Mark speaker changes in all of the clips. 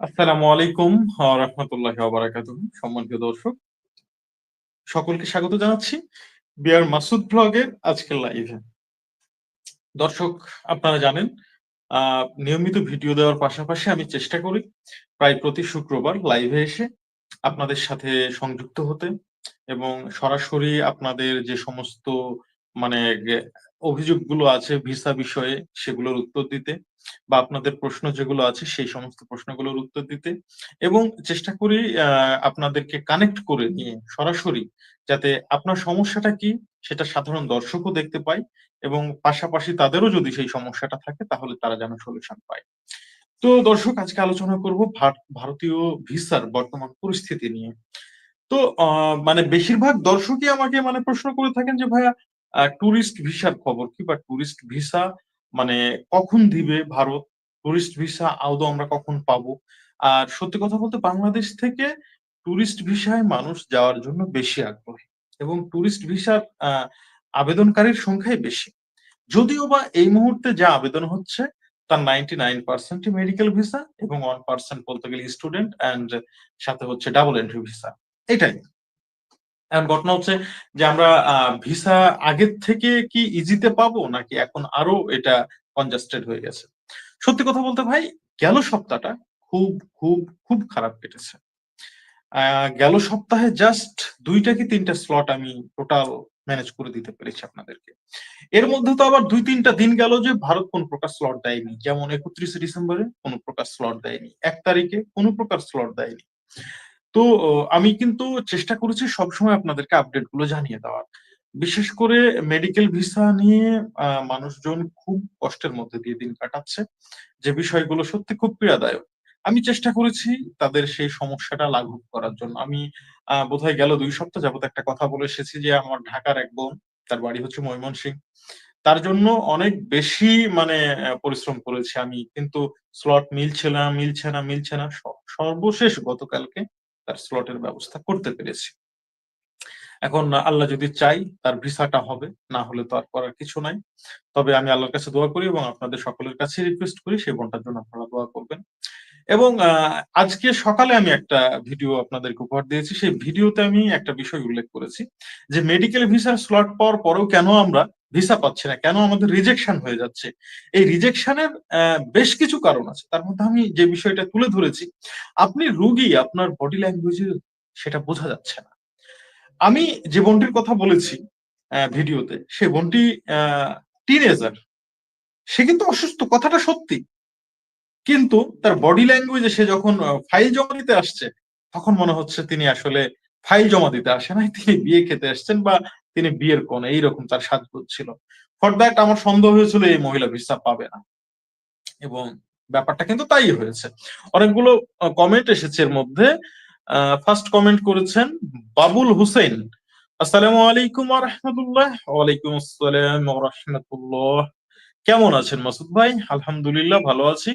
Speaker 1: আসসালামু আলাইকুম রহমতুল্লাহ বারাকাত সম্মানিত দর্শক, সকলকে স্বাগত জানাচ্ছি বিয়ার মাসুদ ব্লগের আজকের লাইভে দর্শক, আপনারা জানেন নিয়মিত ভিডিও দেওয়ার পাশাপাশি আমি চেষ্টা করি প্রায় প্রতি শুক্রবার লাইভে এসে আপনাদের সাথে সংযুক্ত হতে এবং সরাসরি আপনাদের যে সমস্ত মানে অভিযোগগুলো আছে ভিসা বিষয়ে সেগুলোর উত্তর দিতে বা আপনাদের প্রশ্ন যেগুলো আছে সেই সমস্ত প্রশ্নগুলোর উত্তর দিতে এবং চেষ্টা করি আপনাদেরকে কানেক্ট করে নিয়ে সরাসরি যাতে আপনার সমস্যাটা কি সেটা সাধারণ দর্শকও দেখতে পায় এবং পাশাপাশি তাদেরও যদি সেই সমস্যাটা থাকে তাহলে তারা যেন সলিউশন পায়। তো দর্শক, আজকে আলোচনা করব ভারতীয় ভিসার বর্তমান পরিস্থিতি নিয়ে। তো মানে বেশিরভাগ দর্শকই আমাকে মানে প্রশ্ন করে থাকেন যে, ভাইয়া টুরিস্ট ভিসার খবর কি বা টুরিস্ট ভিসা মানে কখন দিবে ভারত? টুরিস্ট ভিসা আদৌ আমরা কখন পাবো? আর সত্যি কথা বলতে বাংলাদেশ থেকে টুরিস্ট ভিসায় মানুষ যাওয়ার জন্য বেশি আগ্রহী এবং টুরিস্ট ভিসার আবেদনকারীর সংখ্যাই বেশি। যদিও বা এই মুহূর্তে যা আবেদন হচ্ছে, তার নাইনটি নাইন পার্সেন্টই মেডিকেল ভিসা এবং ওয়ান পার্সেন্ট বলতে গেলে স্টুডেন্ট অ্যান্ড সাথে হচ্ছে ডাবল এন্ট্রি ভিসা এটাই। ঘটনা হচ্ছে যে আমরা ভিসা আগের থেকে কি ইজিতে পাবো নাকি এখন আরও এটা কনজাস্টেড হয়ে গেছে? সত্যি কথা বলতে ভাই, গেল সপ্তাহটা খুব খুব খুব খারাপ কেটেছে। গেল সপ্তাহে জাস্ট দুইটা কি তিনটা স্লট আমি টোটাল ম্যানেজ করে দিতে পেরেছি আপনাদেরকে। এর মধ্যে তো আবার দুই, তিনটা দিন গেল যে ভারত কোন প্রকার স্লট দেয়নি। যেমন একত্রিশে ডিসেম্বরে কোন প্রকার স্লট দেয়নি। এক তারিখে কোন প্রকার স্লট দেয়নি। তো আমি কিন্তু চেষ্টা করেছি সবসময় আপনাদেরকে আপডেটগুলো জানিয়ে দেওয়ার। বিশেষ করে মেডিকেল ভিসা নিয়ে মানুষজন খুব কষ্টের মধ্যে দিয়ে দিন কাটাচ্ছে। যে বিষয়গুলো সত্যি খুব পীড়াদায়ক। আমি চেষ্টা করেছি তাদের সেই সমস্যাটা লাঘব করার জন্য। আমি বোধহয় গেল দুই সপ্তাহ যাবত একটা কথা বলে এসেছি যে, আমার ঢাকার এক বোন, তার বাড়ি হচ্ছে ময়মনসিং। তার জন্য অনেক বেশি মানে পরিশ্রম করেছি আমি। কিন্তু স্লট মিলছে না মিলছে না মিলছে না। সর্বশেষ গতকালকে তার স্লটের ব্যবস্থা করতে পেরেছি। এখন আল্লাহ যদি চাই, তার ভিসাটা হবে, না হলে তো আর করার কিছু নাই। তবে আমি আল্লাহর কাছে দোয়া করি এবং আপনাদের সকলের কাছে রিকোয়েস্ট করি, সেই বনটার জন্য আপনারা দোয়া করবেন। এবং আজকে সকালে আমি একটা ভিডিও আপনাদেরকে উপহার দিয়েছি। সেই ভিডিওতে আমি একটা বিষয় উল্লেখ করেছি যে মেডিকেল ভিসার স্লট পাওয়ার পরেও কেন আমরা ভিসা পাচ্ছে না, কেন আমাদের রিজেকশন হয়ে যাচ্ছে? এই রিজেকশনের বেশ কিছু কারণ আছে। তার মধ্যে আমি যে বিষয়টা তুলে ধরেছি, আপনি রুগী, আপনার বডি ল্যাঙ্গুয়েজে সেটা বোঝা যাচ্ছে না। আমি যে বোনটির কথা বলেছি ভিডিওতে, সে বোনটি টিনেজার সে কিন্তু অসুস্থ, কথাটা সত্যি। কিন্তু তার বডি ল্যাঙ্গুয়েজে সে যখন ফাইল জমা দিতে আসছে, তখন মনে হচ্ছে তিনি আসলে ফাইল জমা দিতে আসে নাই, তিনি বিয়ে খেতে আসছেন বা তিনি বিয়ের কোন এইরকম তার সাজগোজ ছিল। ফর দ্যাট আমার সন্দেহ হয়েছিল এই মহিলা ভিসা পাবে না। এবং ব্যাপারটা কিন্তু তাই হয়েছে। অনেকগুলো কমেন্ট এসেছে এর মধ্যে। ফার্স্ট কমেন্ট করেছেন বাবুল হুসেন আসসালামু আলাইকুম রহমতুল্লাহ ওয়ালাইকুম আসসালাম রহমতুল্লাহ কেমন আছেন মাসুদ ভাই? আলহামদুলিল্লাহ, ভালো আছি।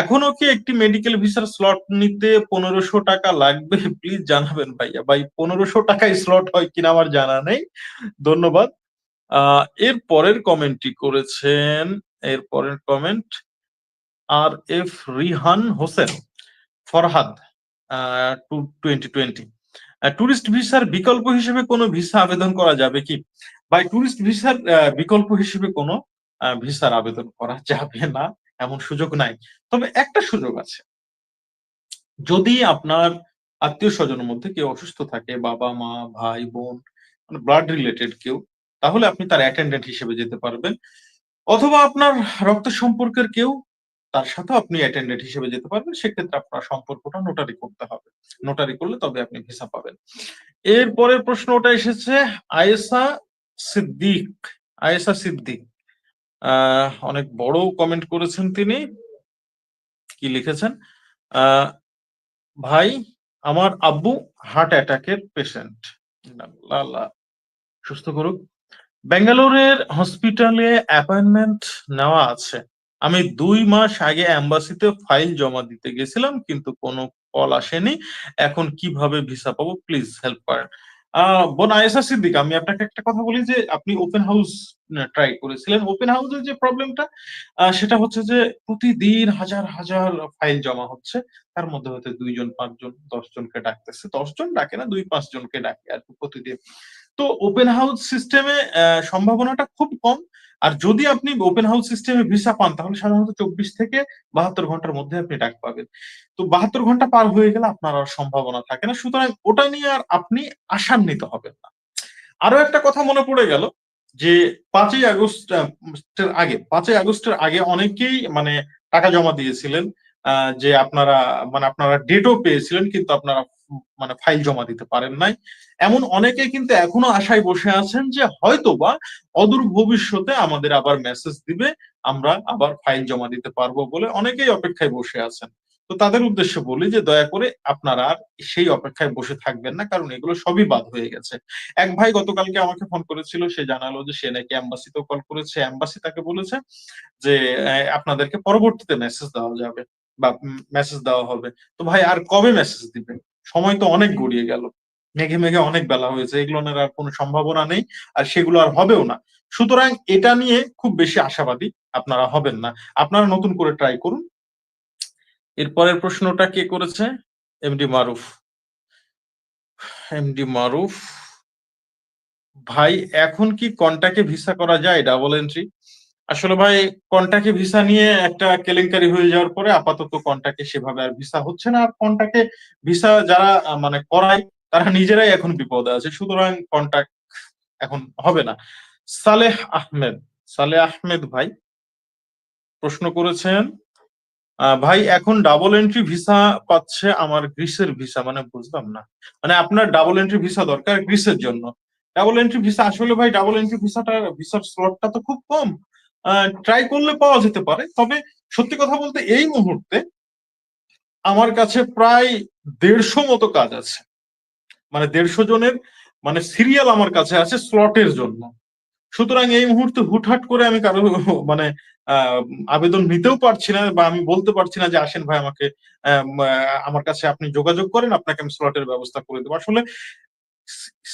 Speaker 1: এখনও কি একটি মেডিকেল ভিসার স্লট নিতে পনেরোশো টাকা লাগবে? প্লিজ জানাবেন ভাইয়া। ভাই, পনেরোশো টাকায় স্লট হয় কিনা আমার জানা নেই। ধন্যবাদ। এর পরের কমেন্টটি করেছেন, এর পরের কমেন্ট আর F Rihan Hossain, Farhad two twenty twenty tourist ভিসার বিকল্প হিসেবে কোনো ভিসা আবেদন করা যাবে কি? ভাই টুরিস্ট ভিসার বিকল্প হিসেবে কোনো ভিসার আবেদন করা যাবে না। এমন সুযোগ নাই। তবে একটা সুযোগ আছে। যদি আপনার আত্মীয় স্বজনের মধ্যে কেউ অসুস্থ থাকে, বাবা, মা, ভাই, বোন মানে ব্লাড রিলেটেড কেউ, তাহলে আপনি তার অ্যাটেন্ডেন্ট হিসেবে যেতে পারবেন। অথবা আপনার রক্ত সম্পর্কের কেউ, তার সাথে আপনি অ্যাটেন্ডেন্ট হিসেবে যেতে পারবেন। সেক্ষেত্রে আপনার সম্পর্কটা নোটারি করতে হবে। নোটারি করলে তবে আপনি ভিসা পাবেন। এর পরের প্রশ্ন ওটা এসেছে আয়েসা সিদ্দিক আয়েসা সিদ্দিক। অনেক বড় কমেন্ট করেছেন তিনি। কি লিখেছেন? ভাই, আমার আব্বু হার্ট অ্যাটাকের পেশেন্ট সুস্থ করুক। ব্যাঙ্গালোরের হসপিটালে অ্যাপয়েন্টমেন্ট নেওয়া আছে। আমি দুই মাস আগে অ্যাম্বাসিতে ফাইল জমা দিতে গেছিলাম, কিন্তু কোনো কল আসেনি। এখন কীভাবে ভিসা পাবো? প্লিজ হেল্প করেন বোন আয়েশা সিদ্দিক, আমি আপনাকে একটা কথা বলি যে, আপনি ওপেন হাউস ট্রাই করেছিলেন। ওপেন হাউসের যে প্রবলেমটা সেটা হচ্ছে যে, প্রতিদিন হাজার হাজার ফাইল জমা হচ্ছে। তার মধ্যে হয়তো দুইজন, পাঁচজন, দশজনকে ডাকতেছে। দশজন ডাকে না, দুই, পাঁচজনকে ডাকে আর প্রতিদিন। তো ওপেন হাউস সিস্টেমে সম্ভাবনাটা খুব কম। আর যদি আপনি ওপেন হাউস সিস্টেমে ভিসা পান, তাহলে সাধারণত চব্বিশ থেকে বাহাত্তর ঘণ্টার মধ্যে আপনি ডাক পাবেন। তো বাহাত্তর ঘণ্টা পার হয়ে গেলে আপনার আর সম্ভাবনা থাকে না। সুতরাং ওটা নিয়ে আর আপনি আশান্বিত হবেন না। আরও একটা কথা মনে পড়ে গেল যে, পাঁচই আগস্টের আগে, পাঁচই আগস্টের আগে অনেকেই মানে টাকা জমা দিয়েছিলেন যে আপনারা মানে আপনারা ডেটও পেয়েছিলেন, কিন্তু আপনারা মানে ফাইল জমা দিতে পারেন নাই। এমন অনেকে কিন্তু এখনও আশায় বসে আছেন যে হয়তো বা অদূর ভবিষ্যতে আমাদের আবার মেসেজ দিবে, আমরা আবার ফাইল জমা দিতে পারব বলে অনেকেই অপেক্ষায় বসে আছেন। তো তাদের উদ্দেশ্যে বলি যে দয়া করে আপনারা আর সেই অপেক্ষায় বসে থাকবেন না, কারণ এগুলো সবই বাদ হয়ে গেছে। এক ভাই গতকালকে আমাকে ফোন করেছিল, সে জানালো যে সে নাকি অ্যাম্বাসিতেও কল করেছে। অ্যাম্বাসি তাকে বলেছে যে আপনাদেরকে পরবর্তীতে মেসেজ দেওয়া যাবে বা মেসেজ দেওয়া হবে। তো ভাই, আর কবে মেসেজ দিবেন সময় তো অনেক গড়িয়ে গেল। মেঘে মেঘে অনেক বেলা হয়েছে এগুলোর আর কোনো সম্ভাবনা নেই আর সেগুলো আর হবেও না। সুতরাং এটা নিয়ে খুব বেশি আশাবাদী আপনারা হবেন না। আপনারা নতুন করে ট্রাই করুন। এরপরের প্রশ্নটা কে করেছে? এমডি মারুফ। এমডি মারুফ। ভাই এখন কি কন্টাকে ভিসা করা যায়? ডাবল এন্ট্রি আসলে ভাই কন্টাকে ভিসা নিয়ে একটা কেলেঙ্কারি হয়ে যাওয়ার পরে আপাতত কন্টাকে সেভাবে আর ভিসা হচ্ছে না। আর কন্টাকে ভিসা যারা মানে করায়, তারা নিজেরাই এখন বিপদে আছে। সুতরাং কন্টাক্ট এখন হবে না। সালেহ আহমেদ সালেহ আহমেদ ভাই প্রশ্ন করেছেন ভাই, এখন ডাবল এন্ট্রি ভিসা পাচ্ছে আমার গ্রিসের ভিসা মানে বুঝলাম না। মানে আপনার ডাবল এন্ট্রি ভিসা দরকার গ্রিসের জন্য। ডাবল এন্ট্রি ভিসা আসলে ভাই ডাবল এন্ট্রি ভিসাটা ভিসার স্লটটা তো খুব কম। ট্রাই করলে পাওয়া যেতে পারে। তবে সত্যি কথা বলতে এই মুহূর্তে আমার কাছে প্রায় দেড়শো মতো কাজ আছে। মানে দেড়শো জনের মানে সিরিয়াল আমার কাছে আছে স্লটের জন্য। সুতরাং এই মুহূর্তে হুটহাট করে আমি কারও মানে আবেদন নিতেও পারছি না বা আমি বলতে পারছি না যে আসেন ভাই আমাকে আমার কাছে আপনি যোগাযোগ করেন, আপনাকে আমি স্লটের ব্যবস্থা করে দেবো। আসলে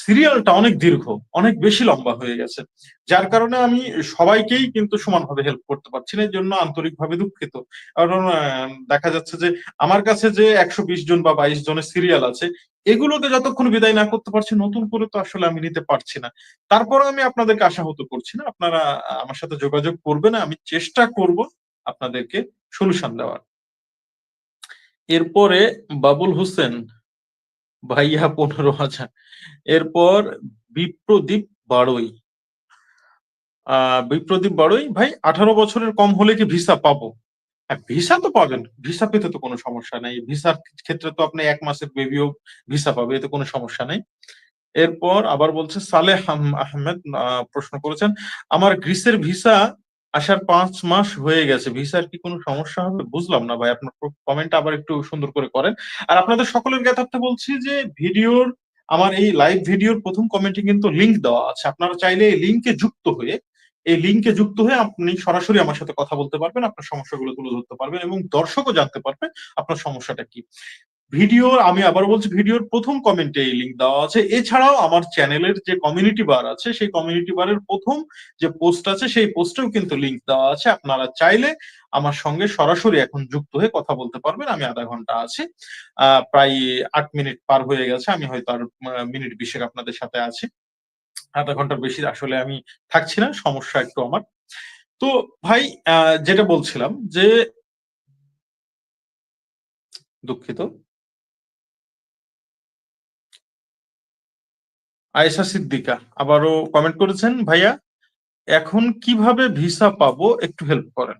Speaker 1: সিরিয়ালটা অনেক দীর্ঘ, অনেক বেশি লম্বা হয়ে গেছে। যার কারণে আমি সবাইকেই কিন্তু সমানভাবে হেল্প করতে পারছি না এর জন্য আন্তরিকভাবে দুঃখিত। কারণ দেখা যাচ্ছে যে আমার কাছে যে একশো বিশ জন বা বাইশ জনের সিরিয়াল আছে, এগুলোকে যতক্ষণ বিদায় না করতে পারছি, নতুন করে তো আসলে আমি নিতে পারছি না। তারপর আমি আপনাদেরকে আশাহত করছি না। আপনারা আমার সাথে যোগাযোগ করবেন, আমি চেষ্টা করব আপনাদেরকে সলিউশন দেওয়ার। এরপরে বাবুল হোসেন ভাইয়া পনেরো হাজার। এরপর বিপ্রদীপ আহ, বিপ্রদীপ বাড়ই ভাই, আঠারো বছরের কম হলে কি ভিসা পাবো? হ্যাঁ ভিসা তো পাবেন। ভিসা পেতে তো কোনো সমস্যা নেই। ভিসার ক্ষেত্রে তো আপনি এক মাসের বেবিও ভিসা পাবে এতে কোনো সমস্যা নেই। এরপর আবার বলছে সালেহ আহমেদ প্রশ্ন করেছেন, আমার গ্রিসের ভিসা আসার পাঁচ মাস হয়ে গেছে। ভিসার কি কোনো সমস্যা হবে? বুঝলাম না ভাই, আপনার কমেন্ট আবার একটু সুন্দর করে করেন। আর আপনাদের সকলের জ্ঞাতার্থে বলছি যে, ভিডিওর, আমার এই লাইভ ভিডিওর প্রথম কমেন্টে কিন্তু লিঙ্ক দেওয়া আছে। আপনারা চাইলে এই লিঙ্কে যুক্ত হয়ে, এই লিঙ্কে যুক্ত হয়ে আপনি সরাসরি আমার সাথে কথা বলতে পারবেন, আপনার সমস্যাগুলো তুলে ধরতে পারবেন এবং দর্শকও জানতে পারবে আপনার সমস্যাটা কি। ভিডিওর, আমি আবার বলছি, ভিডিওর প্রথম কমেন্টে এই লিঙ্ক দেওয়া আছে। এছাড়াও আমার চ্যানেলের যে কমিউনিটি বার আছে, সেই কমিউনিটি বারের প্রথম যে পোস্ট আছে, সেই পোস্টেও কিন্তু লিঙ্ক দেওয়া আছে। আপনারা চাইলে আমার সঙ্গে সরাসরি এখন যুক্ত হয়ে কথা বলতে পারবেন। আমি আধা ঘণ্টা আছি। প্রায় আট মিনিট পার হয়ে গেছে। আমি হয়তো আর মিনিট বিশেক আপনাদের সাথে আছি। আধা ঘণ্টার বেশি আসলে আমি থাকছি না, সমস্যা একটু আমার। তো ভাই যেটা বলছিলাম যে দুঃখিত। আয়েশা সিদ্দিকা, আবারও কমেন্ট করেছেন, ভাইয়া, এখন কীভাবে ভিসা পাবো একটু হেল্প করেন?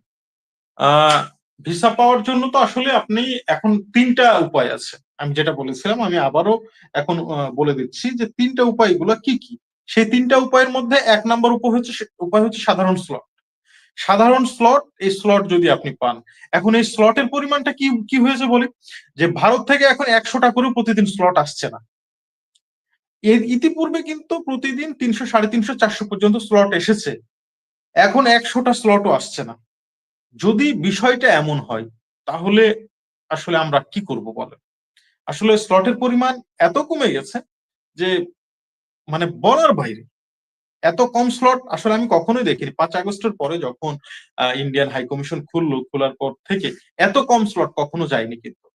Speaker 1: ভিসা পাওয়ার জন্য তো আসলে আপনি এখন তিনটা উপায় আছে। আমি যেটা বলেছিলাম, আমি আবারও এখন বলে দিচ্ছি যে তিনটা উপায়গুলো কি কি? সেই তিনটা উপায়ের মধ্যে এক নম্বর উপায় হচ্ছে উপায় হচ্ছে সাধারণ স্লট সাধারণ স্লট এই স্লট যদি আপনি পান, এখন এই স্লটের পরিমাণটা কি কি হয়েছে বলি? যে ভারত থেকে এখন একশোটা করে প্রতিদিন স্লট আসছে না। এর ইতিপূর্বে কিন্তু প্রতিদিন তিনশো, সাড়ে তিনশো, চারশো পর্যন্ত স্লট এসেছে। এখন একশোটা স্লটও আসছে না। যদি বিষয়টা এমন হয়, তাহলে আসলে আমরা কি করব বলেন আসলে স্লটের পরিমাণ এত কমে গেছে যে মানে বলার বাইরে, এত কম স্লট আসলে আমি কখনোই দেখিনি। পাঁচ আগস্টের পরে যখন ইন্ডিয়ান হাই কমিশন খুললো, খোলার পর থেকে এত কম স্লট কখনো যায়নি কিন্তু।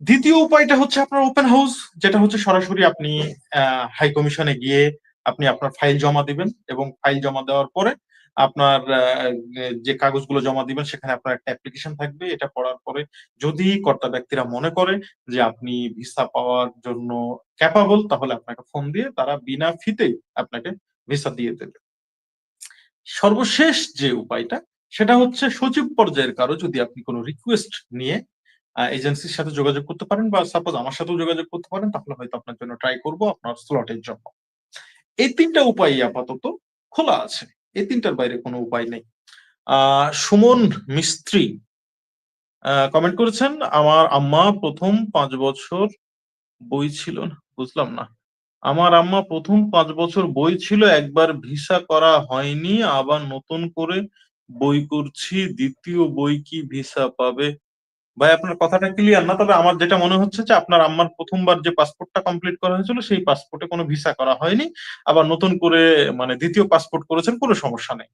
Speaker 1: দ্বিতীয় উপায়টা হচ্ছে আপনার ওপেন হাউস যেটা হচ্ছে সরাসরি আপনি হাই কমিশনে গিয়ে আপনি আপনার ফাইল জমা দিবেন এবং ফাইল জমা দেওয়ার পরে আপনার যে কাগজগুলো জমা দিবেন সেখানে আপনার একটা অ্যাপ্লিকেশন থাকবে। এটা পড়ার পরে যদি কর্তা ব্যক্তিরা মনে করে যে আপনি ভিসা পাওয়ার জন্য ক্যাপাবল তাহলে আপনাকে ফোন দিয়ে তারা বিনা ফিতেই আপনাকে ভিসা দিয়ে দেবে। সর্বশেষ যে উপায়টা, সেটা হচ্ছে সচিব পর্যায়ের কারও যদি আপনি কোনো রিকোয়েস্ট নিয়ে এজেন্সির সাথে যোগাযোগ করতে পারেন বা সাপোজ আমার সাথেও যোগাযোগ করতে পারেন, তাহলে হয়তো আপনার জন্য ট্রাই করব আপনার স্লটের জন্য। এই তিনটা উপায় আপাতত খোলা আছে। এই তিনটার বাইরে কোনো উপায় নেই। সুমন মিস্ত্রি কমেন্ট করেছেন, আমার আম্মা প্রথম পাঁচ বছর বই ছিল না। বুঝলাম না। আমার আম্মা প্রথম পাঁচ বছর বই ছিল, একবার ভিসা করা হয়নি, আবার নতুন করে বই করছি, দ্বিতীয় বই কি ভিসা পাবে? ভাই, আপনার কথাটা ক্লিয়ার না? তবে আমার যেটা মনে হচ্ছে যে আপনার আম্মার প্রথমবার যে পাসপোর্টটা কমপ্লিট করা হয়েছিল, সেই পাসপোর্টে কোনো ভিসা করা হয়নি। আবার নতুন করে মানে দ্বিতীয় পাসপোর্ট করেছেন, কোনো সমস্যা নেই।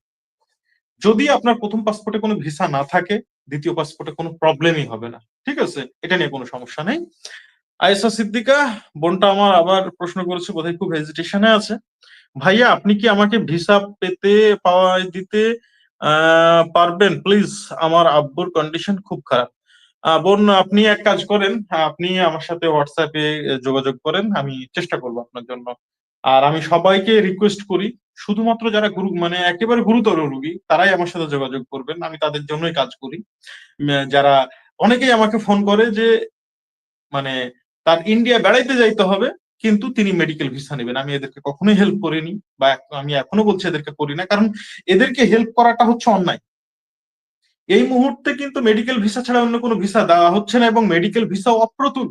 Speaker 1: যদি আপনার প্রথম পাসপোর্টে কোনো ভিসা না থাকে, দ্বিতীয় পাসপোর্টে কোনো প্রবলেমই হবে না। ঠিক আছে? এটা নিয়ে কোনো সমস্যা নেই। আয়েসা সিদ্দিকা, বোনটা আমার আবার প্রশ্ন করেছে, বোধহয় খুব হেজিটেশনে আছে। ভাইয়া, আপনি কি আমাকে ভিসা পেতে, পাওয়া দিতে পারবেন? প্লিজ আমার আব্বুর কন্ডিশন খুব খারাপ। বোন, আপনি এক কাজ করেন। আপনি আমার সাথে হোয়াটসঅ্যাপে যোগাযোগ করেন। আমি চেষ্টা করব আপনার জন্য। আর আমি সবাইকে রিকোয়েস্ট করি, শুধুমাত্র যারা গুরু মানে একেবারে গুরুতর রুগী, তারাই আমার সাথে যোগাযোগ করবেন। আমি তাদের জন্যই কাজ করি। যারা, অনেকেই আমাকে ফোন করে যে মানে তার ইন্ডিয়া বেড়াইতে যাইতে হবে, কিন্তু তিনি মেডিকেল ভিসা নেবেন। আমি এদেরকে কখনোই হেল্প করিনি বা আমি এখনও বলছি এদেরকে করি না। কারণ এদেরকে হেল্প করাটা হচ্ছে অন্যায়। এই মুহূর্তে কিন্তু মেডিকেল ভিসা ছাড়া অন্য কোনো ভিসা দেওয়া হচ্ছে না এবং মেডিকেল ভিসা অপ্রতুল।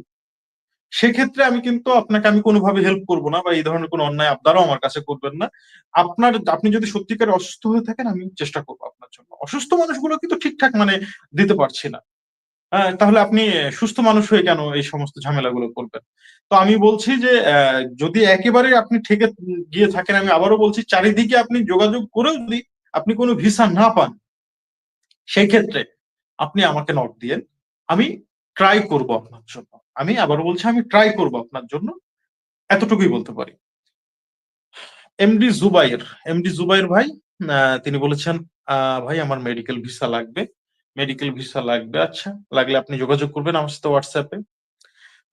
Speaker 1: সেক্ষেত্রে আমি কিন্তু আপনাকে আমি কোনোভাবে হেল্প করব না বা এই ধরনের কোনো অন্যায় আপনারাও আমার কাছে করবেন না। আপনার, আপনি যদি সত্যিকারে অসুস্থ হয়ে থাকেন, আমি চেষ্টা করব আপনার জন্য। অসুস্থ মানুষগুলো কিন্তু ঠিকঠাক মানে দিতে পারছি না। হ্যাঁ তাহলে আপনি সুস্থ মানুষ হয়ে কেন এই সমস্ত ঝামেলাগুলো করবেন? তো আমি বলছি যে যদি একেবারে আপনি ঠেকে গিয়ে থাকেন, আমি আবারও বলছি, চারিদিকে আপনি যোগাযোগ করেও যদি আপনি কোনো ভিসা না পান সেই ক্ষেত্রে আপনি আমাকে নট দিয়েন। আমি ট্রাই করব আপনার জন্য। আমি আবার বলছি, আমি ট্রাই করব আপনার জন্য। এতটুকুই বলতে পারি। এমডি জুবাইর এমডি জুবাইর ভাই তিনি বলেছেন ভাই, আমার মেডিকেল ভিসা লাগবে। মেডিকেল ভিসা লাগবে আচ্ছা। লাগলে আপনি যোগাযোগ করবেন আমার সাথে হোয়াটসঅ্যাপে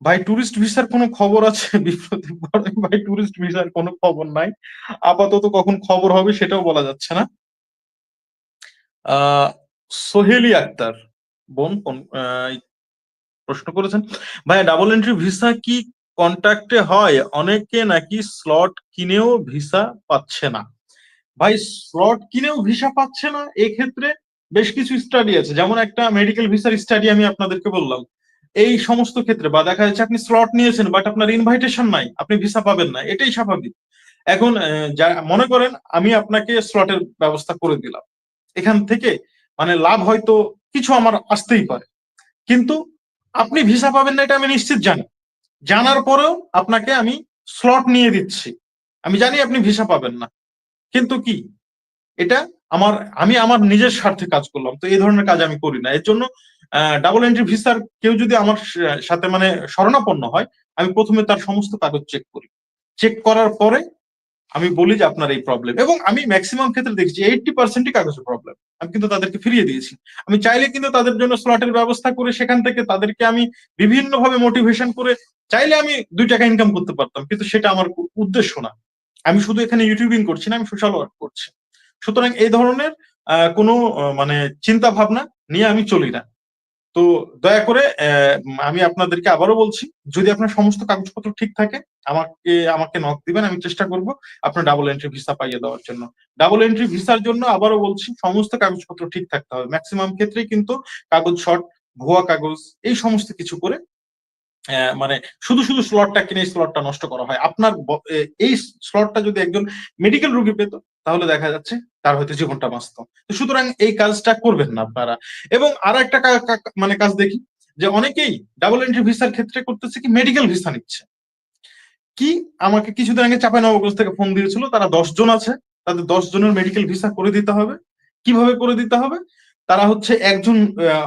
Speaker 1: ভাই টুরিস্ট ভিসার কোনো খবর আছে? ভাই টুরিস্ট ভিসার কোনো খবর নাই। আপাতত কখন খবর হবে সেটাও বলা যাচ্ছে না। সোহেলি আক্তার। বোন প্রশ্ন করেছেন। ভাই ডাবল এন্ট্রি ভিসা কি কন্ট্যাক্টে হয়? অনেকে নাকি স্লট কিনেও ভিসা পাচ্ছে না। ভাই স্লট কিনেও ভিসা পাচ্ছে না, এক্ষেত্রে বেশ কিছু স্টাডি আছে। যেমন একটা মেডিকেল ভিসার স্টাডি আমি আপনাদেরকে বললাম। এই সমস্ত ক্ষেত্রে বা দেখা যাচ্ছে আপনি স্লট নিয়েছেন বাট আপনার ইনভাইটেশন নাই, আপনি ভিসা পাবেন না, এটাই স্বাভাবিক। এখন মনে করেন, আমি আপনাকে স্লটের ব্যবস্থা করে দিলাম। এখান থেকে মানে লাভ হয়তো কিছু আমার আসতেই পারে। কিন্তু আপনি ভিসা পাবেন না, এটা আমি নিশ্চিত জানি। জানার পরেও আপনাকে আমি স্লট নিয়ে দিচ্ছি। আমি জানি আপনি ভিসা পাবেন না। কিন্তু কি? এটা আমার, আমি আমার নিজের স্বার্থে কাজ করলাম। তো এই ধরনের কাজ আমি করি না। এর জন্য ডাবল এন্ট্রি ভিসার কেউ যদি আমার সাথে মানে শরণাপন্ন হয়, আমি প্রথমে তার সমস্ত কাগজ চেক করি। চেক করার পরে আমি বলি যে আপনার এই প্রবলেম এবং আমি ম্যাক্সিমাম ক্ষেত্রে দেখছি এইটটি পার্সেন্টই কাগজের প্রবলেম আমি কিন্তু তাদেরকে ফিরিয়ে দিয়েছি। আমি চাইলে কিন্তু তাদের জন্য স্লটের ব্যবস্থা করে সেখান থেকে তাদেরকে আমি বিভিন্ন ভাবে মোটিভেশন করে চাইলে আমি দুই টাকা ইনকাম করতে পারতাম, কিন্তু সেটা আমার উদ্দেশ্য না। আমি শুধু এখানে ইউটিউবিং করছি না, আমি সোশ্যাল ওয়ার্ক করছি। সুতরাং এই ধরনের কোনো মানে চিন্তা ভাবনা নিয়ে আমি চলি না। তো দয়া করে আমি আপনাদেরকে আবারও বলছি, যদি আপনার সমস্ত কাগজপত্র ঠিক থাকে, আমাকে আমাকে নক দিবেন, আমি চেষ্টা করব আপনার ডাবল এন্ট্রি ভিসা পাইয়ে দেওয়ার জন্য। ডাবল এন্ট্রি ভিসার জন্য আবারও বলছি, সমস্ত কাগজপত্র ঠিক থাকতে হবে। ম্যাক্সিমাম ক্ষেত্রেই কিন্তু কাগজ শর্ট ভুয়া কাগজ, এই সমস্ত কিছু করে মানে শুধু শুধু স্লটটা কিনে স্লটটা নষ্ট করা হয়। আপনার এই স্লটটা যদি একজন মেডিকেল রুগী পেত, তাহলে দেখা যাচ্ছে তার হয়তো জীবনটা বাঁচত। সুতরাং এই কাজটা করবেন না আপনারা। এবং আর একটা মানে কাজ দেখি, যে অনেকেই ডাবল এন্ট্রি ভিসার ক্ষেত্রে করতেছে কি মেডিকেল ভিসা নিচ্ছে। কি আমাকে কিছুদিন আগে চাপাই নবগঞ্জ থেকে ফোন দিয়েছিল, তারা জন আছে, তাদের দশ জনের মেডিকেল ভিসা করে দিতে হবে। কীভাবে করে দিতে হবে? তারা হচ্ছে একজন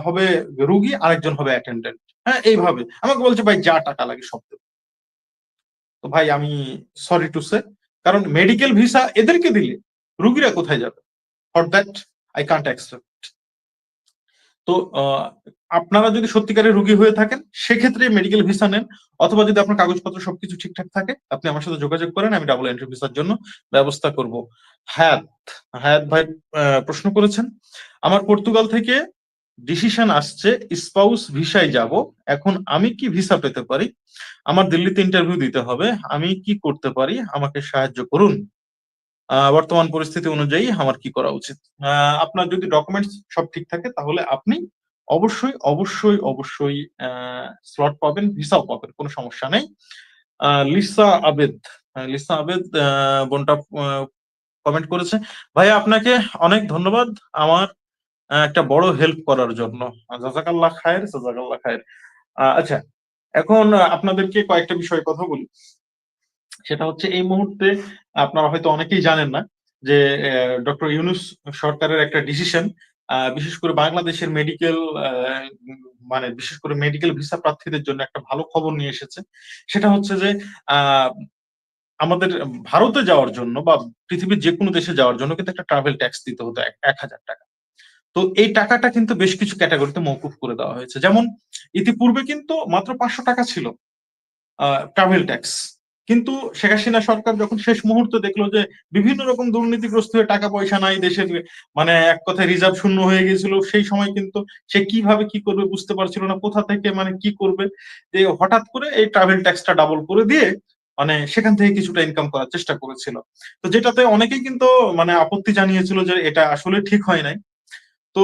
Speaker 1: হবে রুগী, আরেকজন হবে অ্যাটেন্ডেন্ট হ্যাঁ এইভাবে। আমাকে বলছে, ভাই, যা টাকা লাগে সব তো ভাই, আমি সরি টু সে কারণ মেডিকেল ভিসা এদেরকে দিলে রুগীরা কোথায় যাবে? For that I can't accept তো আপনারা যদি সত্যিকারের রুগী হয়ে থাকেন, সেক্ষেত্রে মেডিকেল ভিসা নেন, অথবা যদি আপনার কাগজপত্র সবকিছু ঠিকঠাক থাকে, আপনি আমার সাথে যোগাযোগ করেন, আমি ডাবল এন্ট্রি ভিসার জন্য ব্যবস্থা করব। হায়াত হায়াত ভাই প্রশ্ন করেছেন, আমার পর্তুগাল থেকে ডিসিশন আসছে স্পাউস ভিসায় যাব, এখন আমি কি ভিসা পেতে পারি? আমার দিল্লিতে ইন্টারভিউ দিতে হবে, আমি কি করতে পারি? আমাকে সাহায্য করুন। বর্তমান পরিস্থিতি অনুযায়ী আমার কি করা উচিত? আপনার যদি ডকুমেন্টস সব ঠিক থাকে, তাহলে আপনি অবশ্যই অবশ্যই অবশ্যই স্লট পাবেন ভিসাও পাবেন, কোনো সমস্যা নেই। লিসা আবেদ লিসা আবেদ বোনটা কমেন্ট করেছে ভাই আপনাকে অনেক ধন্যবাদ আমার একটা বড় হেল্প করার জন্য। জাজাকাল্লাহ খায়ের জাজাকাল্লাহ খায়ের। আচ্ছা এখন আপনাদেরকে কয়েকটা বিষয়ে কথা বলি। সেটা হচ্ছে এই মুহূর্তে আপনারা হয়তো অনেকেই জানেন না যে ডক্টর ইউনুস সরকারের একটা ডিসিশন বিশেষ করে বাংলাদেশের মেডিকেল মানে বিশেষ করে মেডিকেল ভিসা প্রার্থীদের জন্য একটা ভালো খবর নিয়ে এসেছে। সেটা হচ্ছে যে আমাদের ভারতে যাওয়ার জন্য বা পৃথিবীর যে কোনো দেশে যাওয়ার জন্য কিন্তু একটা ট্রাভেল ট্যাক্স দিতে হতো এক হাজার টাকা। তো এই টাকাটা কিন্তু বেশ কিছু ক্যাটাগরিতে মৌকুফ করে দেওয়া হয়েছে। যেমন ইতিপূর্বে কিন্তু মাত্র পাঁচশো টাকা ছিল ট্রাভেল ট্যাক্স কিন্তু শেখ হাসিনা সরকার যখন শেষ মুহূর্তে দেখল যে বিভিন্ন রকম দুর্নীতিগ্রস্ত হয়ে টাকা পয়সা নাই, দেশের মানে এক কথায় রিজার্ভ শূন্য হয়ে গেছিল সেই সময় কিন্তু সে কীভাবে কি করবে বুঝতে পারছিল না, কোথা থেকে মানে কি করবে, যে হঠাৎ করে এই ট্রাভেল ট্যাক্সটা ডাবল করে দিয়ে মানে সেখান থেকে কিছুটা ইনকাম করার চেষ্টা করেছিল। তো যেটাতে অনেকেই কিন্তু মানে আপত্তি জানিয়েছিল যে এটা আসলে ঠিক হয় নাই। তো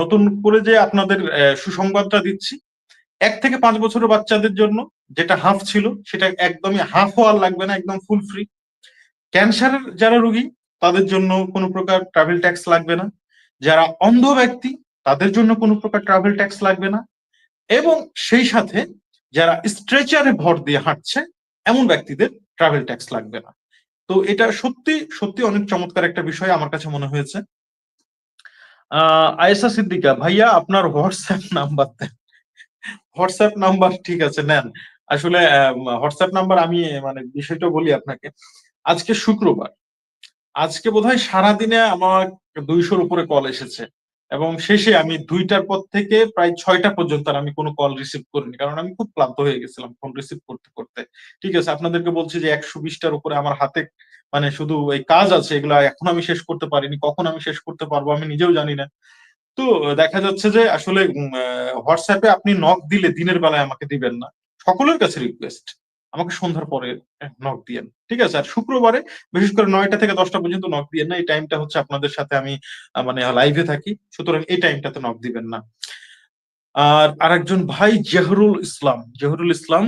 Speaker 1: নতুন করে যে আপনাদের সুসংবাদটা দিচ্ছি এক থেকে পাঁচ বছরের বাচ্চাদের জন্য যেটা হাফ ছিল, সেটা একদমই হাফ হওয়ার লাগবে না, একদম ফুল ফ্রি ক্যান্সারের যারা রোগী, তাদের জন্য কোনো প্রকার ট্রাভেল ট্যাক্স লাগবে না। যারা অন্ধ ব্যক্তি, তাদের জন্য কোনো প্রকার ট্রাভেল ট্যাক্স লাগবে না। এবং সেই সাথে যারা স্ট্রেচারে ভর দিয়ে হাঁটছে, এমন ব্যক্তিদের ট্রাভেল ট্যাক্স লাগবে না। তো এটা সত্যি সত্যি অনেক চমৎকার একটা বিষয় আমার কাছে মনে হয়েছে। আহ, আয়েশা সিদ্দিকা, ভাইয়া, আপনার হোয়াটসঅ্যাপ নাম্বার দেন। হোয়াটসঅ্যাপ নাম্বার, ঠিক আছে, নেন। আসলে হোয়াটসঅ্যাপ নাম্বার আমি মানে বিষয়টা বলি আপনাকে। আজকে শুক্রবার। আজকে বোধহয় সারাদিনে আমার দুইশোর উপরে কল এসেছে এবং শেষে আমি দুইটার পর থেকে প্রায় ছয়টা পর্যন্ত আমি কোনো কল রিসিভ করিনি, কারণ আমি খুব ক্লান্ত হয়ে গেছিলাম ফোন রিসিভ করতে করতে। ঠিক আছে, আপনাদেরকে বলছি যে একশো বিশটার উপরে আমার হাতে মানে শুধু এই কাজ আছে, এগুলো এখন আমি শেষ করতে পারিনি, কখন আমি শেষ করতে পারব আমি নিজেও জানি না। তো দেখা যাচ্ছে যে আসলে হোয়াটসঅ্যাপে আপনি নক দিলে দিনের বেলায় আমাকে দিবেন না। সকলের কাছে রিকোয়েস্ট আমাকে সন্ধ্যার পরে নক দিয়েন, ঠিক আছে? আর শুক্রবারে বিশেষ করে নয়টা থেকে দশটা পর্যন্ত নক দিয়েন না, এই টাইমটা হচ্ছে আপনাদের সাথে আমি মানে লাইভে থাকি, সুতরাং এই টাইমটাতে নক দিবেন না। আর আরেকজন ভাই জেহরুল ইসলাম জেহরুল ইসলাম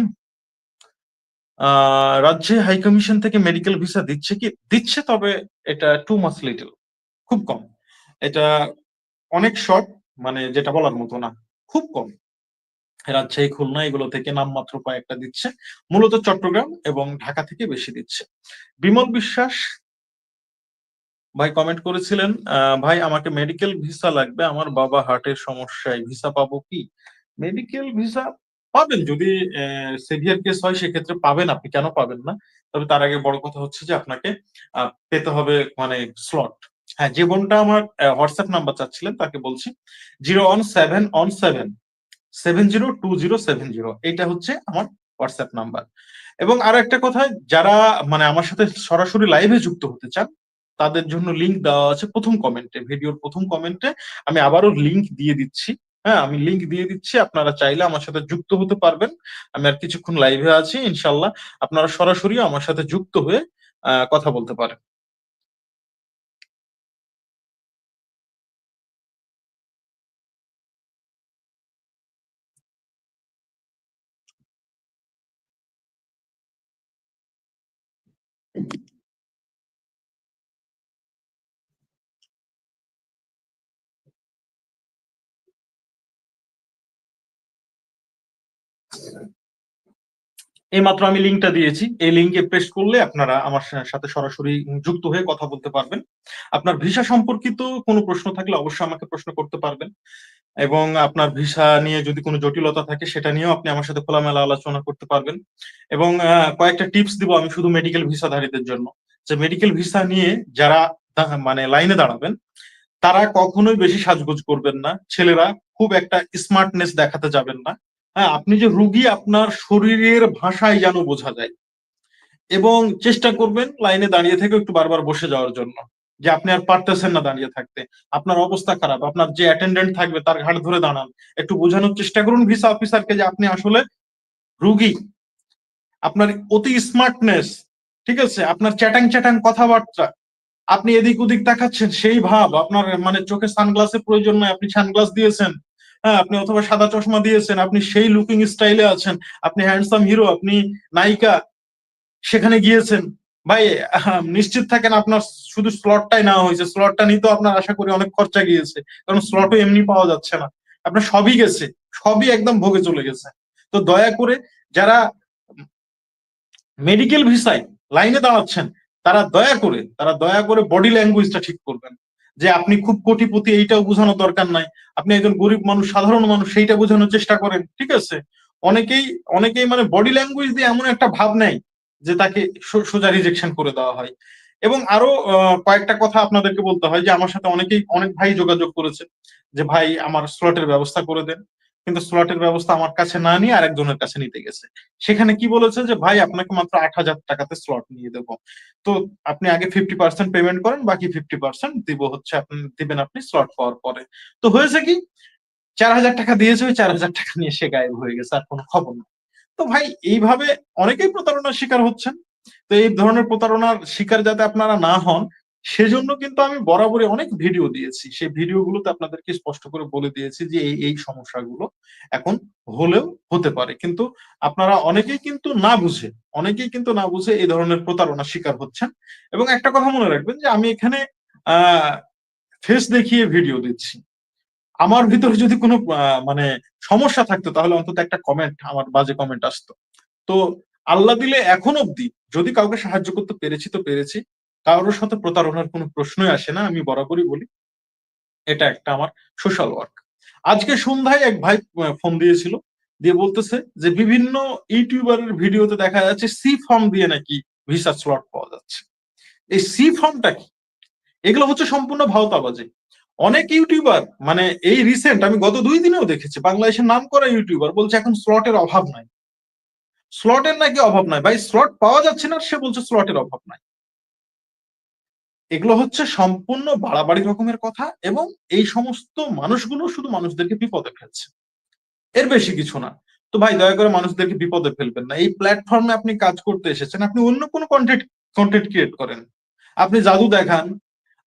Speaker 1: রাজ্যে হাই কমিশন থেকে মেডিকেল ভিসা দিচ্ছে কি? দিচ্ছে, তবে এটা টু মাস লিটল খুব কম। এটা অনেক শর্ট মানে যেটা বলার মতো না, খুব কম। রাজশাহী, খুলনা এগুলো থেকে নামমাত্র কয়েকটা দিচ্ছে। মূলত চট্টগ্রাম এবং ঢাকা থেকে বেশি দিচ্ছে। বিমল বিশ্বাস ভাই কমেন্ট করেছিলেন ভাই, আমাকে মেডিকেল ভিসা লাগবে, আমার বাবা হার্টের সমস্যায় ভিসা পাবো কি? মেডিকেল ভিসা পাবেন, যদি সেভিয়ার কেস হয়, সেক্ষেত্রে পাবেন আপনি, কেন পাবেন না? তবে তার আগে বড় কথা হচ্ছে যে আপনাকে পেতে হবে মানে স্লট হ্যাঁ যে বোনটা আমার হোয়াটসঅ্যাপ নাম্বার চাচ্ছিলেন, তাকে বলছি। Zero one seven one seven seven zero two zero seven zero, এইটা হচ্ছে আমার হোয়াটসঅ্যাপ নাম্বার এবং আরও একটা কথা, যারা মানে আমার সাথে সরাসরি লাইভে যুক্ত হতে চান, তাদের জন্য লিংক দেওয়া আছে প্রথম কমেন্টে ভিডিওর প্রথম কমেন্টে আমি আবারও লিংক দিয়ে দিচ্ছি হ্যাঁ আমি লিংক দিয়ে দিচ্ছি, আপনারা চাইলে আমার সাথে যুক্ত হতে পারবেন। আমি আর কিছুক্ষণ লাইভে আছি ইনশাল্লাহ আপনারা সরাসরি আমার সাথে যুক্ত হয়ে কথা বলতে পারেন। এইমাত্র আমি লিঙ্কটা দিয়েছি। এই লিঙ্কে প্রেস করলে আপনারা আমার সাথে সরাসরি যুক্ত হয়ে কথা বলতে পারবেন। আপনার ভিসা সম্পর্কিত কোনো প্রশ্ন থাকলে অবশ্যই আমাকে প্রশ্ন করতে পারবেন। এবং আপনার ভিসা নিয়ে যদি কোনো জটিলতা থাকে, সেটা নিয়েও আপনি আমার সাথে খোলামেলা আলোচনা করতে পারবেন। এবং কয়েকটা টিপস দিব আমি শুধু মেডিকেল ভিসাধারীদের জন্য। যে মেডিকেল ভিসা নিয়ে যারা মানে লাইনে দাঁড়াবেন, তারা কখনোই বেশি সাজগোজ করবেন না। ছেলেরা খুব একটা স্মার্টনেস দেখাতে যাবেন না। হ্যাঁ আপনি যে রুগী, আপনার শরীরের ভাষায় যেন বোঝা যায়। এবং চেষ্টা করবেন লাইনে দাঁড়িয়ে থেকে একটু বারবার বসে যাওয়ার জন্য, যে আপনি আর পারতেছেন না দাঁড়িয়ে থাকতে। আপনার অবস্থা খারাপ, আপনার যে অ্যাটেন্ডেন্ট থাকবে তার ঘাট ধরে দাঁড়ান। একটু বোঝানোর চেষ্টা করুন ভিসা অফিসারকে যে আপনি আসলে রুগী। আপনার অতি স্মার্টনেস ঠিক আছে? আপনার চ্যাটাং চ্যাটাং কথাবার্তা, আপনি এদিক ওদিক দেখাচ্ছেন সেই ভাব, আপনার মানে চোখে সানগ্লাসের প্রয়োজন নয় আপনি সানগ্লাস দিয়েছেন। হ্যাঁ আপনি অথবা সাদা চশমা দিয়েছেন, আপনি সেই লুকিং স্টাইলে আছেন, আপনি হ্যান্ডসাম হিরো আপনি নায়িকা, সেখানে গিয়েছেন। ভাই নিশ্চিত থাকেন আপনার শুধু স্লটটাই নেওয়া হয়েছে। স্লটটা নিতেও আপনার আশা করি অনেক খরচা গিয়েছে, কারণ স্লটও এমনি পাওয়া যাচ্ছে না। আপনার সবই গেছে, সবই একদম ভোগে চলে গেছে। তো দয়া করে যারা মেডিকেল ভিসায় লাইনে দাঁড়াচ্ছেন, তারা দয়া করে, তারা দয়া করে বডি ল্যাঙ্গুয়েজটা ঠিক করবেন। যে আপনি খুব কোটিপতি, এইটাও বোঝানোর দরকার নাই। আপনি একজন গরিব মানুষ, সাধারণ মানুষ, সেইটা বোঝানোর চেষ্টা করেন, ঠিক আছে? অনেকেই অনেকেই মানে বডি ল্যাঙ্গুয়েজ দিয়ে এমন একটা ভাব নেয় যে তাকে সোজা রিজেকশন করে দেওয়া হয়। এবং আরও কয়েকটা কথা আপনাদেরকে বলতে হয় যে আমার সাথে অনেকেই, অনেক ভাই যোগাযোগ করেছে যে, ভাই, আমার স্লটের ব্যবস্থা করে দেন। কিন্তু স্লটের ব্যবস্থা আমার কাছে না নিয়ে আরেকজনের কাছে নিতে গেছে। সেখানে কি বলেছে যে, ভাই, আপনাকে মাত্র আট হাজার টাকাতে স্লট নিয়ে দেবো। তো আপনি আগে ফিফটি পার্সেন্ট পেমেন্ট করেন, বাকি ফিফটি পার্সেন্ট দিব হচ্ছে আপনি, দিবেন আপনি স্লট পাওয়ার পরে। তো হয়েছে কি, চার হাজার টাকা দিয়েছে, ওই চার হাজার টাকা নিয়ে সে গায়েব হয়ে গেছে, আর কোনো খবর না তো ভাই, এইভাবে অনেকেই প্রতারণার শিকার হচ্ছেন। তো এই ধরনের প্রতারণার শিকার যাতে আপনারা না হন সেজন্য কিন্তু আমি বরাবরই অনেক ভিডিও দিয়েছি। সেই ভিডিওগুলোতে আপনাদেরকে স্পষ্ট করে বলে দিয়েছি যে এই এই সমস্যাগুলো এখন হলেও হতে পারে। কিন্তু আপনারা অনেকেই কিন্তু না বুঝে, অনেকেই কিন্তু না বুঝে এই ধরনের প্রতারণার শিকার হচ্ছেন। এবং একটা কথা মনে রাখবেন যে আমি এখানে আহ ফেস দেখিয়ে ভিডিও দিচ্ছি। আমার ভিতরে যদি কোনো মানে সমস্যা থাকতো তাহলে অন্তত একটা কমেন্ট আমার বাজে কমেন্ট আসতো। তো আল্লাহ দিলে এখন অব্দি যদি কাউকে সাহায্য করতে পেরেছি তো পেরেছি। কারোর সাথে প্রতারণার কোনো প্রশ্নই আসে না, আমি বরাবরই বলি। এটা একটা আমার সোশ্যাল ওয়ার্ক আজকে সন্ধ্যায় এক ভাই ফোন দিয়েছিল, দিয়ে বলতেছে যে বিভিন্ন ইউটিউবারের ভিডিওতে দেখা যাচ্ছে সি ফর্ম দিয়ে নাকি ভিসা স্লট পাওয়া যাচ্ছে। এই সি ফর্মটা কি? এগুলো হচ্ছে সম্পূর্ণ ভাওতাবাজি। অনেক ইউটিউবার মানে এই রিসেন্ট আমি গত দুই দিনেও দেখেছি, বাংলাদেশের নাম করা ইউটিউবার বলছে এখন স্লটের অভাব নাই। স্লটের নাকি অভাব নাই? ভাই স্লট পাওয়া যাচ্ছে না, সে বলছে স্লটের অভাব নাই। এগুলো হচ্ছে সম্পূর্ণ বাড়াবাড়ি রকমের কথা এবং এই সমস্ত মানুষগুলো শুধু মানুষদেরকে বিপদে ফেলছে। এর বেশি কিছু না। তো ভাই, দয়া করে মানুষদেরকে বিপদে ফেলবেন না। এই প্ল্যাটফর্মে আপনি কাজ করতে এসেছেন, আপনি অন্য কোনো কন্টেন্ট কন্টেন্ট ক্রিয়েট করেন। আপনি জাদু দেখান,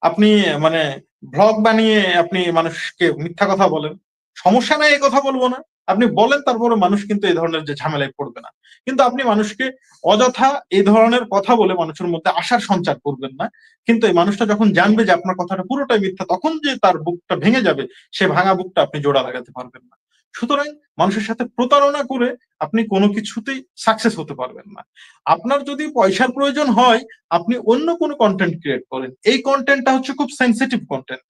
Speaker 1: আপনি মানে ব্লগ বানিয়ে আপনি মানুষকে মিথ্যা কথা বলেন। সমস্যা নাই, এই কথা বলব না। আপনি বলেন, তারপরে মানুষ কিন্তু এই ধরনের যে ঝামেলায় পড়বে না। কিন্তু আপনি মানুষকে অযথা এই ধরনের কথা বলে মানুষের মধ্যে আশার সঞ্চার করবেন না। কিন্তু এই মানুষটা যখন জানবে যে আপনার কথাটা পুরোটাই মিথ্যা, তখন যে তার বুকটা ভেঙে যাবে, সে ভাঙা বুকটা আপনি জোড়া লাগাতে পারবেন না। সুতরাং মানুষের সাথে প্রতারণা করে আপনি কোনো কিছুতেই সাকসেস হতে পারবেন না। আপনার যদি পয়সার প্রয়োজন হয়, আপনি অন্য কোনো কন্টেন্ট ক্রিয়েট করেন। এই কন্টেন্টটা হচ্ছে খুব সেন্সিটিভ কন্টেন্ট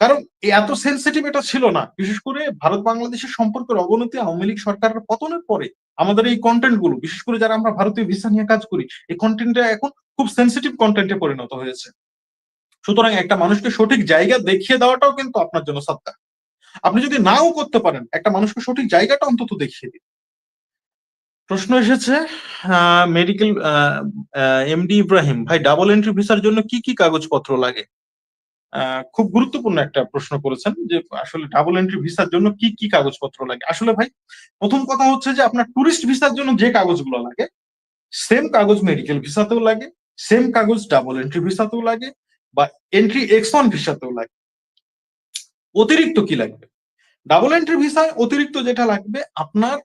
Speaker 1: কারণ এত সেন্সিটিভ এটা ছিল না। বিশেষ করে ভারত বাংলাদেশের সম্পর্কের অবনতি আওয়ামী লীগ সরকারের পতনের পরে আমাদের এই কন্টেন্টগুলো, বিশেষ করে যারা আমরা ভারতীয় ভিসা নিয়ে কাজ করি, এই কন্টেন্টটা এখন খুব সেন্সিটিভ কন্টেন্টে পরিণত হয়েছে। সুতরাং একটা মানুষকে সঠিক জায়গা দেখিয়ে দেওয়াটাও কিন্তু আপনার জন্য সত্তা আপনি যদি নাও করতে পারেন, একটা মানুষকে সঠিক জায়গাটা অন্তত দেখিয়ে দিন। প্রশ্ন এসেছে মেডিকেল এমডি ইব্রাহিম ভাই ডাবল এন্ট্রি ভিসার জন্য কি কি কাগজপত্র লাগে? খুব গুরুত্বপূর্ণ একটা প্রশ্ন করেছেন যে আসলে ডাবল এন্ট্রি ভিসার জন্য কি কি কাগজপত্র লাগে। আসলে ভাই, প্রথম কথা হচ্ছে যে আপনার টুরিস্ট ভিসার জন্য যে কাগজগুলো লাগে সেম কাগজ মেডিকেল ভিসাতেও লাগে সেম কাগজ ডাবল এন্ট্রি ভিসাতেও লাগে, বা এন্ট্রি এক্স ভিসাতেও লাগে। অতিরিক্ত কি লাগবে? ডাবল এন্ট্রি ভিসায় অতিরিক্ত যেটা লাগবে, আপনার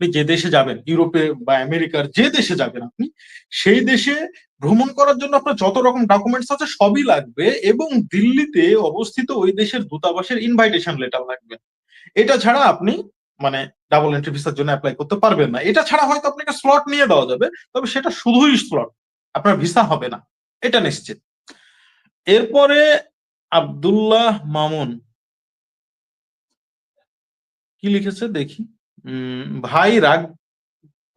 Speaker 1: আপনি যে দেশে যাবেন, ইউরোপে বা আমেরিকার যে দেশে যাবেন আপনি, সেই দেশে ভ্রমণ করার জন্য আপনার যত রকম ডকুমেন্টস আছে সবই লাগবে এবং দিল্লিতে অবস্থিত ওই দেশের দূতাবাসের ইনভাইটেশন লেটার লাগবে। এটা ছাড়া আপনি মানে ডাবল এন্ট্রি ভিসার জন্য অ্যাপ্লাই করতে পারবেন না। এটা ছাড়া হয়তো আপনাকে স্লট নিয়ে দেওয়া যাবে, তবে সেটা শুধুই স্লট আপনার ভিসা হবে না। এটা নিশ্চিত। এরপরে আব্দুল্লাহ মামুন। কি লিখেছে? দেখি। ভাই রাগ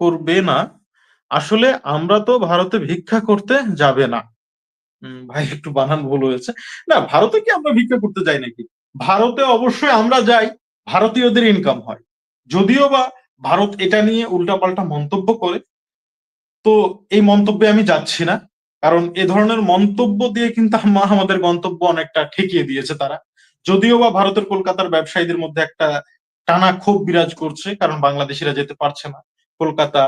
Speaker 1: করবে না। আসলে আমরা তো ভারতে ভিক্ষা করতে যাবে না। ভাই একটু বানান ভুল হয়েছে। না, ভারতে কি আমরা ভিক্ষা করতে যাই নাকি? ভারতে অবশ্যই আমরা যাই, ভারতীয়দের ইনকাম হয়। যদিও বা ভারত এটা নিয়ে উল্টাপাল্টা মন্তব্য করে, তো এই মন্তব্যে আমি যাচ্ছি না। কারণ এ ধরনের মন্তব্য দিয়ে কিন্তু আমাদের গন্তব্য অনেকটা ঠেকিয়ে দিয়েছে তারা। যদিও বা ভারতের কলকাতার ব্যবসায়ীদের মধ্যে একটা টানা ক্ষোভ বিরাজ করছে, কারণ বাংলাদেশিরা যেতে পারছে না। কলকাতা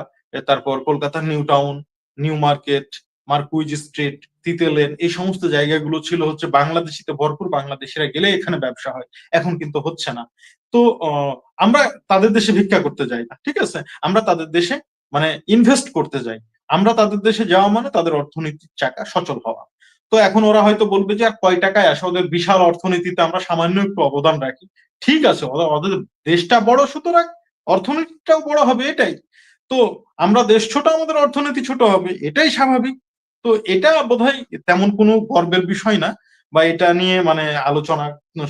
Speaker 1: তারপর Kolkata new town, new market, Marquis street তিতেলেন এই সমস্ত জায়গাগুলো ছিল হচ্ছে বাংলাদেশিতে, ভরপুর বাংলাদেশিরা গেলে এখানে ব্যবসা হয়। এখন কিন্তু হচ্ছে না। তো আমরা তাদের দেশে ভিক্ষা করতে যাই না, ঠিক আছে? আমরা তাদের দেশে মানে ইনভেস্ট করতে যাই। আমরা তাদের দেশে যাওয়া মানে তাদের অর্থনীতির চাকা, সচল হওয়া। তো এখন ওরা হয়তো বলবে যে, আর কয় টাকায় আসে? ওদের বিশাল অর্থনীতিতে আমরা সামান্য একটু অবদান রাখি। ঠিক আছে দেশটা বড়, সুতরাং অর্থনীতিটাও বড় হবে এটাই। তো আমরা দেশ ছোট, আমাদের অর্থনীতি ছোট হবে, এটাই স্বাভাবিক। তো এটা বোধহয় তেমন কোনো গর্বের বিষয় না, বা এটা নিয়ে মানে আলোচনা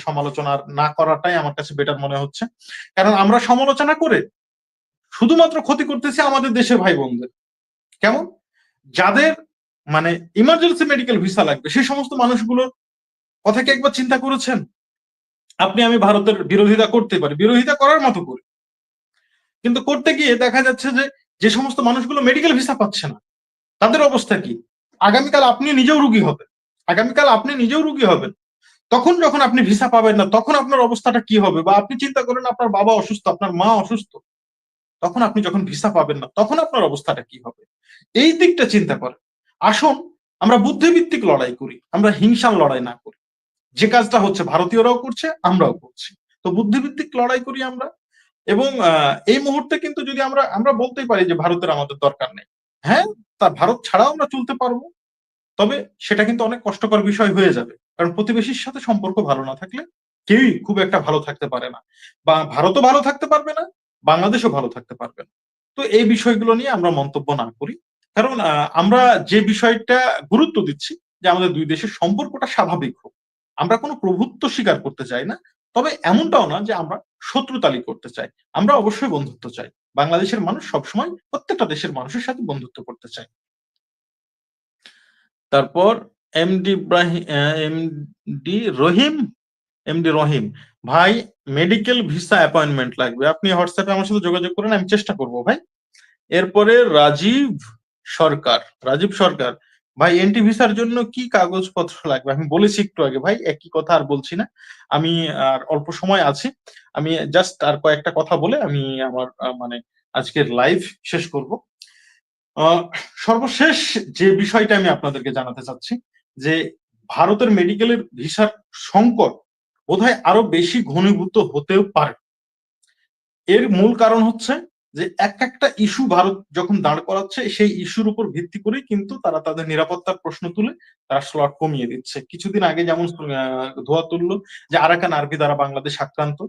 Speaker 1: সমালোচনা না করাটাই আমার কাছে বেটার মনে হচ্ছে। কারণ আমরা সমালোচনা করে শুধুমাত্র ক্ষতি করতেছি আমাদের দেশের ভাই বোনদের কেমন? যাদের মানে ইমার্জেন্সি মেডিকেল ভিসা লাগবে, সেই সমস্ত মানুষগুলোর কথা কি একবার চিন্তা করেছেন? আপনি আমি ভারতের বিরোধিতা করতে পারি, বিরোধিতা করার মতো করি। কিন্তু করতে গিয়ে দেখা যাচ্ছে যে যে সমস্ত মানুষগুলো মেডিকেল ভিসা পাচ্ছে না, তাদের অবস্থা কি? আগামীকাল আপনি নিজেও রুগী হবেন, আগামীকাল আপনি নিজেও রুগী হবেন। তখন যখন আপনি ভিসা পাবেন না, তখন আপনার অবস্থাটা কি হবে? বা আপনি চিন্তা করেন আপনার বাবা অসুস্থ, আপনার মা অসুস্থ, তখন আপনি যখন ভিসা পাবেন না, তখন আপনার অবস্থাটা কি হবে? এই দিকটা চিন্তা করেন। আসুন, আমরা বুদ্ধিভিত্তিক লড়াই করি, আমরা হিংসার লড়াই না করি। যে কাজটা হচ্ছে ভারতীয়রাও করছে, আমরাও করছি। তো বুদ্ধিভিত্তিক লড়াই করি আমরা এবং এই মুহূর্তে কিন্তু যদি আমরা আমরা বলতেই পারি যে ভারতের আমাদের দরকার নেই। হ্যাঁ তা ভারত ছাড়াও আমরা চলতে পারব, তবে সেটা কিন্তু অনেক কষ্টকর বিষয় হয়ে যাবে। কারণ প্রতিবেশীর সাথে সম্পর্ক ভালো না থাকলে কেউই খুব একটা ভালো থাকতে পারে না। বা ভারতও ভালো থাকতে পারবে না, বাংলাদেশও ভালো থাকতে পারবে না। তো এই বিষয়গুলো নিয়ে আমরা মন্তব্য না করি। কারণ আমরা যে বিষয়টা গুরুত্ব দিচ্ছি যে আমাদের দুই দেশের সম্পর্কটা স্বাভাবিক হোক আমরা কোনো প্রভুত্ব স্বীকার করতে চাই না, তবে এমনটাও না যে আমরা শত্রুতালি করতে চাই। আমরা অবশ্যই বন্ধুত্ব চাই। বাংলাদেশের মানুষ সবসময় প্রত্যেকটা দেশের মানুষের সাথে বন্ধুত্ব করতে চায়। তারপর MD Ibrahim MD Rahim? MD Rahim, ভাই মেডিকেল ভিসা অ্যাপয়েন্টমেন্ট লাগবে। আপনি হোয়াটসঅ্যাপে আমার সাথে যোগাযোগ করেন, আমি চেষ্টা করব, ভাই। এরপরে রাজীব সরকার রাজীব সরকার ভাই এনটি ভিসার জন্য কি কাগজপত্র লাগবে? আমি বলেছি একটু আগে, ভাই, একই কথা আর বলছি না। আমি আর অল্প সময় আছি। আমি জাস্ট আর কয়েকটা কথা বলে আমি আমার মানে আজকের লাইভ শেষ করব। সর্বশেষ যে বিষয়টা আমি আপনাদেরকে জানাতে চাচ্ছি, যে ভারতের মেডিকেলের ভিসার সংকট বোধহয় আরও বেশি ঘনীভূত হতেও পারে। এর মূল কারণ হচ্ছে যে এক একটা ইস্যু ভারত যখন দাঁড় করাচ্ছে, সেই ইস্যুর উপর ভিত্তি করেই কিন্তু তারা তাদের নিরাপত্তার প্রশ্ন তুলে তারা স্লট কমিয়ে দিচ্ছে। কিছুদিন আগে যেমন ধোয়া তুললো যে আরাকান আরবি দ্বারা বাংলাদেশ আক্রান্ত।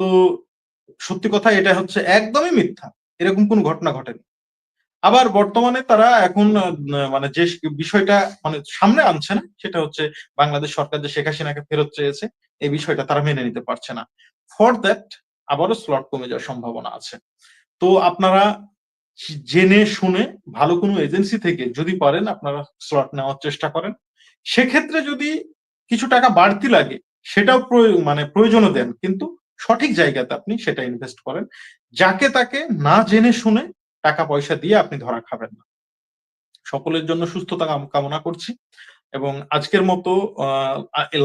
Speaker 1: তো সত্যি কথা এটা হচ্ছে একদমই মিথ্যা। এরকম কোন ঘটনা ঘটেনি। আবার বর্তমানে তারা এখন মানে যে বিষয়টা মানে সামনে আনছে না, সেটা হচ্ছে বাংলাদেশ সরকার যে শেখ হাসিনাকে ফেরত চেয়েছে, এই বিষয়টা তারা মেনে নিতে পারছে না। ফর দ্যাট আবারও স্লট কমে যাওয়ার সম্ভাবনা আছে। তো আপনারা জেনে শুনে ভালো কোনো এজেন্সি থেকে যদি পারেন, আপনারা স্লট নেওয়ার চেষ্টা করেন। সেক্ষেত্রে যদি কিছু টাকা বাড়তি লাগে, সেটাও মানে প্রয়োজনও দেন, কিন্তু সঠিক জায়গাতে আপনি সেটা ইনভেস্ট করেন। যাকে তাকে না জেনে শুনে টাকা পয়সা দিয়ে আপনি ধরা খাবেন না। সকলের জন্য সুস্থতা কামনা করছি এবং আজকের মতো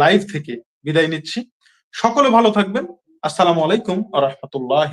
Speaker 1: লাইভ থেকে বিদায় নিচ্ছি। সকলে ভালো থাকবেন। আসসালামু আলাইকুম আ রহমতুল্লাহ